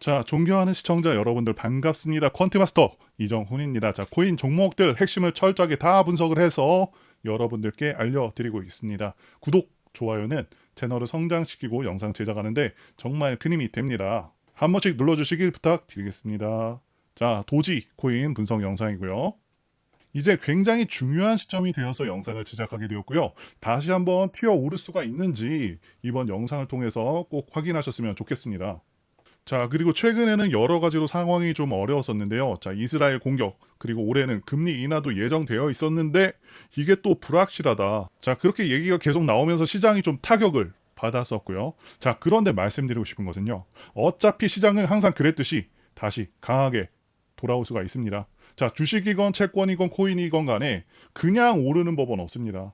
자, 존경하는 시청자 여러분들 반갑습니다. 퀀트마스터 이정훈입니다. 자, 코인 종목들 핵심을 철저하게 다 분석을 해서 여러분들께 알려드리고 있습니다. 구독, 좋아요는 채널을 성장시키고 영상 제작하는데 정말 큰 힘이 됩니다. 한 번씩 눌러주시길 부탁드리겠습니다. 자, 도지 코인 분석 영상이고요. 이제 굉장히 중요한 시점이 되어서 영상을 제작하게 되었고요. 다시 한번 튀어 오를 수가 있는지 이번 영상을 통해서 꼭 확인하셨으면 좋겠습니다. 자, 그리고 최근에는 여러 가지로 상황이 좀 어려웠었는데요. 자, 이스라엘 공격, 그리고 올해는 금리 인하도 예정되어 있었는데 이게 또 불확실하다. 자, 그렇게 얘기가 계속 나오면서 시장이 좀 타격을 받았었고요. 자, 그런데 말씀드리고 싶은 것은요. 어차피 시장은 항상 그랬듯이 다시 강하게 돌아올 수가 있습니다. 자, 주식이건 채권이건 코인이건 간에 그냥 오르는 법은 없습니다.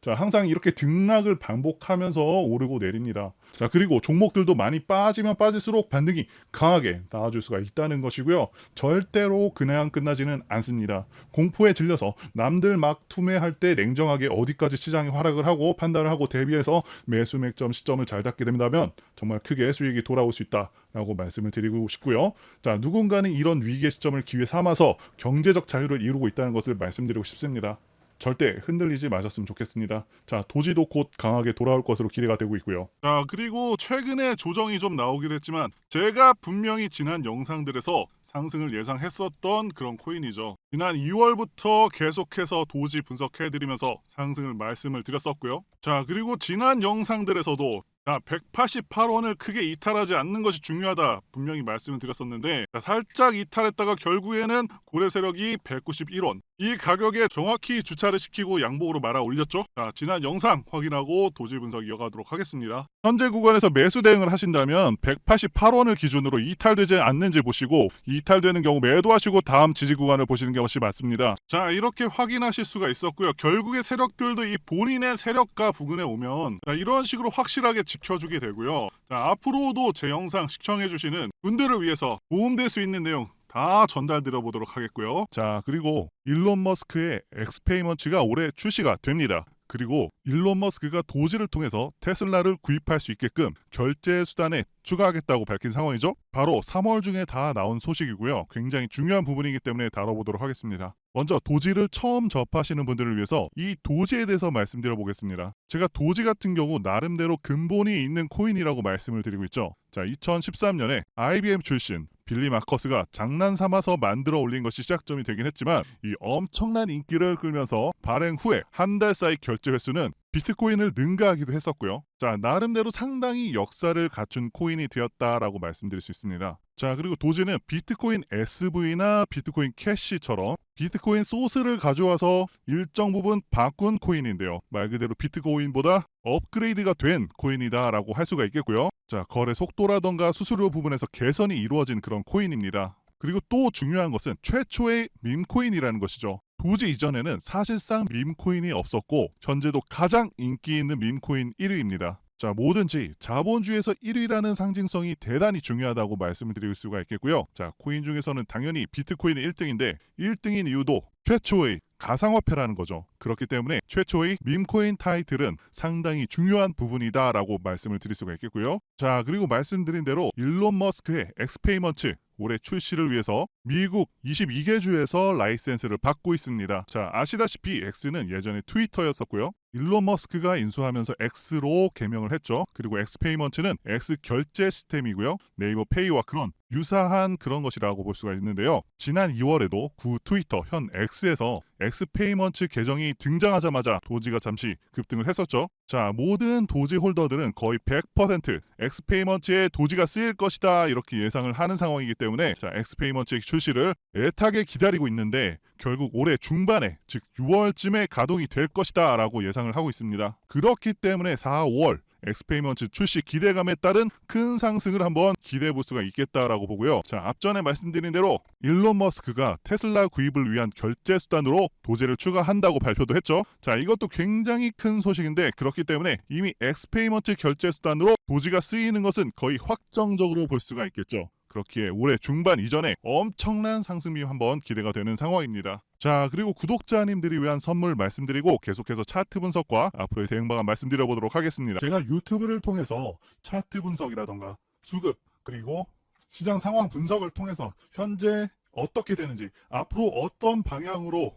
자, 항상 이렇게 등락을 반복하면서 오르고 내립니다. 자, 그리고 종목들도 많이 빠지면 빠질수록 반등이 강하게 나와줄 수가 있다는 것이고요. 절대로 그냥 끝나지는 않습니다. 공포에 질려서 남들 막 투매할 때 냉정하게 어디까지 시장이 하락을 하고 판단을 하고 대비해서 매수 맥점 시점을 잘 잡게 된다면 정말 크게 수익이 돌아올 수 있다 라고 말씀을 드리고 싶고요. 자, 누군가는 이런 위기의 시점을 기회 삼아서 경제적 자유를 이루고 있다는 것을 말씀드리고 싶습니다. 절대 흔들리지 마셨으면 좋겠습니다. 자, 도지도 곧 강하게 돌아올 것으로 기대가 되고 있고요. 자, 그리고 최근에 조정이 좀 나오기도 했지만 제가 분명히 지난 영상들에서 상승을 예상했었던 그런 코인이죠. 지난 2월부터 계속해서 도지 분석해드리면서 상승을 말씀을 드렸었고요. 자, 그리고 지난 영상들에서도 자, 188원을 크게 이탈하지 않는 것이 중요하다. 분명히 말씀을 드렸었는데 자, 살짝 이탈했다가 결국에는 고래 세력이 191원. 이 가격에 정확히 주차를 시키고 양복으로 말아 올렸죠. 자, 지난 영상 확인하고 도지 분석 이어가도록 하겠습니다. 현재 구간에서 매수 대응을 하신다면 188원을 기준으로 이탈되지 않는지 보시고 이탈되는 경우 매도하시고 다음 지지 구간을 보시는 것이 맞습니다. 자, 이렇게 확인하실 수가 있었고요. 결국에 세력들도 이 본인의 세력가 부근에 오면 자, 이런 식으로 확실하게 지켜주게 되고요. 자, 앞으로도 제 영상 시청해주시는 분들을 위해서 도움될 수 있는 내용 다 전달 드려 보도록 하겠고요. 자, 그리고 일론 머스크의 엑스페이먼츠가 올해 출시가 됩니다. 그리고 일론 머스크가 도지를 통해서 테슬라를 구입할 수 있게끔 결제 수단에 추가하겠다고 밝힌 상황이죠. 바로 3월 중에 다 나온 소식이고요. 굉장히 중요한 부분이기 때문에 다뤄보도록 하겠습니다. 먼저 도지를 처음 접하시는 분들을 위해서 이 도지에 대해서 말씀드려 보겠습니다. 제가 도지 같은 경우 나름대로 근본이 있는 코인이라고 말씀을 드리고 있죠. 자, 2013년에 IBM 출신 빌리 마커스가 장난 삼아서 만들어 올린 것이 시작점이 되긴 했지만 이 엄청난 인기를 끌면서 발행 후에 한 달 사이 결제 횟수는 비트코인을 능가하기도 했었고요. 자, 나름대로 상당히 역사를 갖춘 코인이 되었다라고 말씀드릴 수 있습니다. 자, 그리고 도지는 비트코인 SV나 비트코인 캐시처럼 비트코인 소스를 가져와서 일정 부분 바꾼 코인인데요. 말 그대로 비트코인보다 업그레이드가 된 코인이다라고 할 수가 있겠고요. 자, 거래 속도라던가 수수료 부분에서 개선이 이루어진 그런 코인입니다. 그리고 또 중요한 것은 최초의 밈코인이라는 것이죠. 도지 이전에는 사실상 밈코인이 없었고 현재도 가장 인기 있는 밈코인 1위입니다. 자, 뭐든지 자본주의에서 1위라는 상징성이 대단히 중요하다고 말씀을 드릴 수가 있겠고요. 자, 코인 중에서는 당연히 비트코인이 1등인데 1등인 이유도 최초의 가상화폐라는 거죠. 그렇기 때문에 최초의 밈코인 타이틀은 상당히 중요한 부분이다라고 말씀을 드릴 수가 있겠고요. 자, 그리고 말씀드린 대로 일론 머스크의 엑스페이먼트 올해 출시를 위해서 미국 22개 주에서 라이센스를 받고 있습니다. 자, 아시다시피 X는 예전에 트위터였었고요. 일론 머스크가 인수하면서 X로 개명을 했죠. 그리고 엑스페이먼트는 X 결제 시스템이고요. 네이버 페이와 그런 유사한 그런 것이라고 볼 수가 있는데요. 지난 2월에도 구 트위터 현 X에서 엑스페이먼트 계정이 등장하자마자 도지가 잠시 급등을 했었죠. 자, 모든 도지 홀더들은 거의 100% 엑스페이먼트에 도지가 쓰일 것이다 이렇게 예상을 하는 상황이기 때문에 자, 엑스페이먼트의 출시를 애타게 기다리고 있는데 결국 올해 중반에 즉 6월쯤에 가동이 될 것이다 라고 예상을 하고 있습니다. 그렇기 때문에 4, 5월 엑스페이먼트 출시 기대감에 따른 큰 상승을 한번 기대해 볼 수가 있겠다라고 보고요. 자, 앞전에 말씀드린 대로 일론 머스크가 테슬라 구입을 위한 결제 수단으로 도제를 추가한다고 발표도 했죠. 자, 이것도 굉장히 큰 소식인데 그렇기 때문에 이미 엑스페이먼트 결제 수단으로 도지가 쓰이는 것은 거의 확정적으로 볼 수가 있겠죠. 그렇기에 올해 중반 이전에 엄청난 상승이 한번 기대가 되는 상황입니다. 자, 그리고 구독자님들이 위한 선물 말씀드리고 계속해서 차트 분석과 앞으로의 대응 방안 말씀드려보도록 하겠습니다. 제가 유튜브를 통해서 차트 분석이라던가 수급 그리고 시장 상황 분석을 통해서 현재 어떻게 되는지 앞으로 어떤 방향으로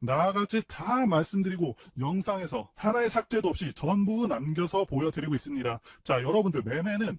나아갈지 다 말씀드리고 영상에서 하나의 삭제도 없이 전부 남겨서 보여드리고 있습니다. 자, 여러분들 매매는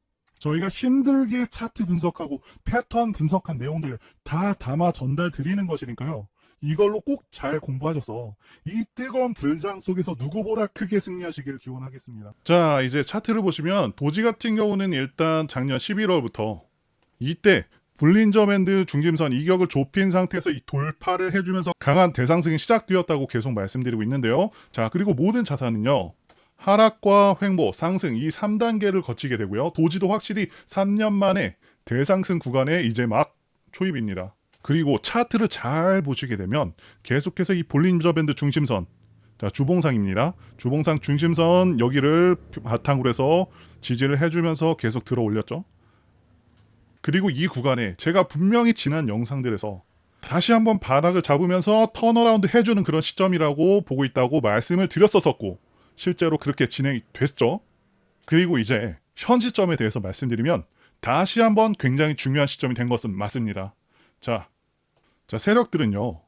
저희가 힘들게 차트 분석하고 패턴 분석한 내용들 다 담아 전달 드리는 것이니까요. 이걸로 꼭 잘 공부하셔서 이 뜨거운 불장 속에서 누구보다 크게 승리하시길 기원하겠습니다. 자, 이제 차트를 보시면 도지 같은 경우는 일단 작년 11월부터 이때 볼린저 밴드 중심선 이격을 좁힌 상태에서 이 돌파를 해주면서 강한 대상승이 시작되었다고 계속 말씀드리고 있는데요. 자, 그리고 모든 자산은요. 하락과 횡보, 상승 이 3단계를 거치게 되고요. 도지도 확실히 3년 만에 대상승 구간에 이제 막 초입입니다. 그리고 차트를 잘 보시게 되면 계속해서 이 볼린저 밴드 중심선 자, 주봉상입니다. 주봉상 중심선 여기를 바탕으로 해서 지지를 해주면서 계속 들어 올렸죠. 그리고 이 구간에 제가 분명히 지난 영상들에서 다시 한번 바닥을 잡으면서 턴어라운드 해주는 그런 시점이라고 보고 있다고 말씀을 드렸었었고 실제로 그렇게 진행이 됐죠. 그리고 이제 현 시점에 대해서 말씀드리면 다시 한번 굉장히 중요한 시점이 된 것은 맞습니다. 자, 자 세력들은요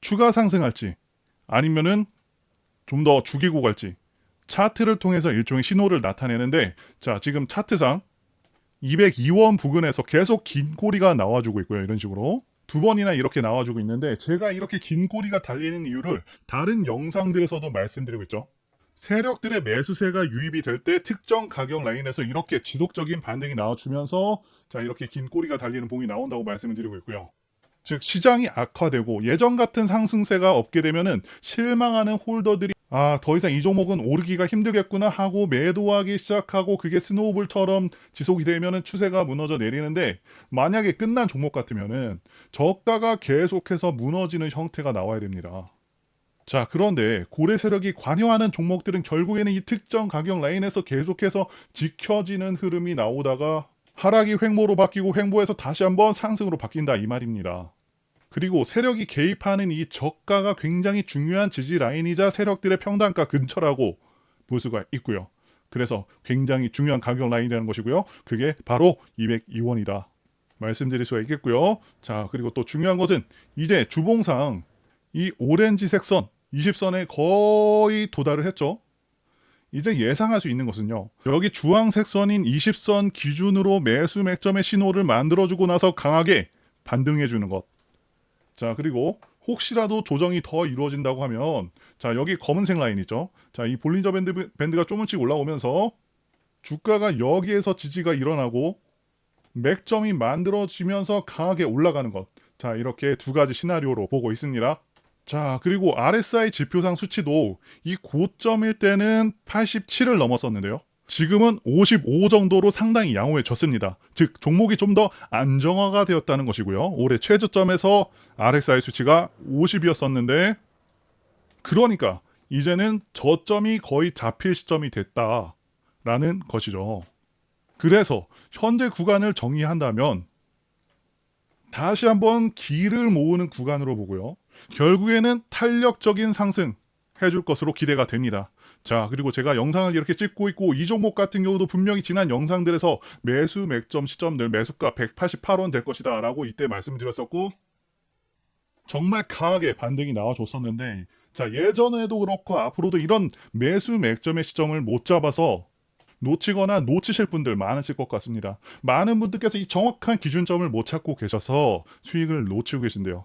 추가 상승할지 아니면은 좀 더 죽이고 갈지 차트를 통해서 일종의 신호를 나타내는데 자 지금 차트상 202원 부근에서 계속 긴 꼬리가 나와주고 있고요 이런 식으로 두 번이나 이렇게 나와주고 있는데 제가 이렇게 긴 꼬리가 달리는 이유를 다른 영상들에서도 말씀드리고 있죠. 세력들의 매수세가 유입이 될 때 특정 가격 라인에서 이렇게 지속적인 반등이 나와주면서 자 이렇게 긴 꼬리가 달리는 봉이 나온다고 말씀을 드리고 있고요. 즉 시장이 악화되고 예전 같은 상승세가 없게 되면은 실망하는 홀더들이 아 더 이상 이 종목은 오르기가 힘들겠구나 하고 매도하기 시작하고 그게 스노우볼처럼 지속이 되면은 추세가 무너져 내리는데 만약에 끝난 종목 같으면은 저가가 계속해서 무너지는 형태가 나와야 됩니다. 자, 그런데 고래 세력이 관여하는 종목들은 결국에는 이 특정 가격 라인에서 계속해서 지켜지는 흐름이 나오다가 하락이 횡보로 바뀌고 횡보에서 다시 한번 상승으로 바뀐다 이 말입니다. 그리고 세력이 개입하는 이 저가가 굉장히 중요한 지지 라인이자 세력들의 평단가 근처라고 볼 수가 있고요. 그래서 굉장히 중요한 가격 라인이라는 것이고요. 그게 바로 202원이다. 말씀드릴 수가 있겠고요. 자, 그리고 또 중요한 것은 이제 주봉상 이 오렌지색 선 20선에 거의 도달을 했죠. 이제 예상할 수 있는 것은요. 여기 주황색 선인 20선 기준으로 매수 맥점의 신호를 만들어주고 나서 강하게 반등해주는 것. 자, 그리고 혹시라도 조정이 더 이루어진다고 하면 자, 여기 검은색 라인 있죠. 자, 이 볼린저 밴드, 밴드가 조금씩 올라오면서 주가가 여기에서 지지가 일어나고 맥점이 만들어지면서 강하게 올라가는 것. 자, 이렇게 두 가지 시나리오로 보고 있습니다. 자, 그리고 RSI 지표상 수치도 이 고점일 때는 87을 넘었었는데요. 지금은 55 정도로 상당히 양호해졌습니다. 즉, 종목이 좀 더 안정화가 되었다는 것이고요. 올해 최저점에서 RSI 수치가 50이었었는데, 그러니까 이제는 저점이 거의 잡힐 시점이 됐다라는 것이죠. 그래서 현재 구간을 정의한다면 다시 한번 기를 모으는 구간으로 보고요. 결국에는 탄력적인 상승 해줄 것으로 기대가 됩니다. 자, 그리고 제가 영상을 이렇게 찍고 있고 이 종목 같은 경우도 분명히 지난 영상들에서 매수 맥점 시점들 매수가 188원 될 것이다 라고 이때 말씀드렸었고 정말 강하게 반등이 나와줬었는데 자, 예전에도 그렇고 앞으로도 이런 매수 맥점의 시점을 못 잡아서 놓치거나 놓치실 분들 많으실 것 같습니다. 많은 분들께서 이 정확한 기준점을 못 찾고 계셔서 수익을 놓치고 계신데요.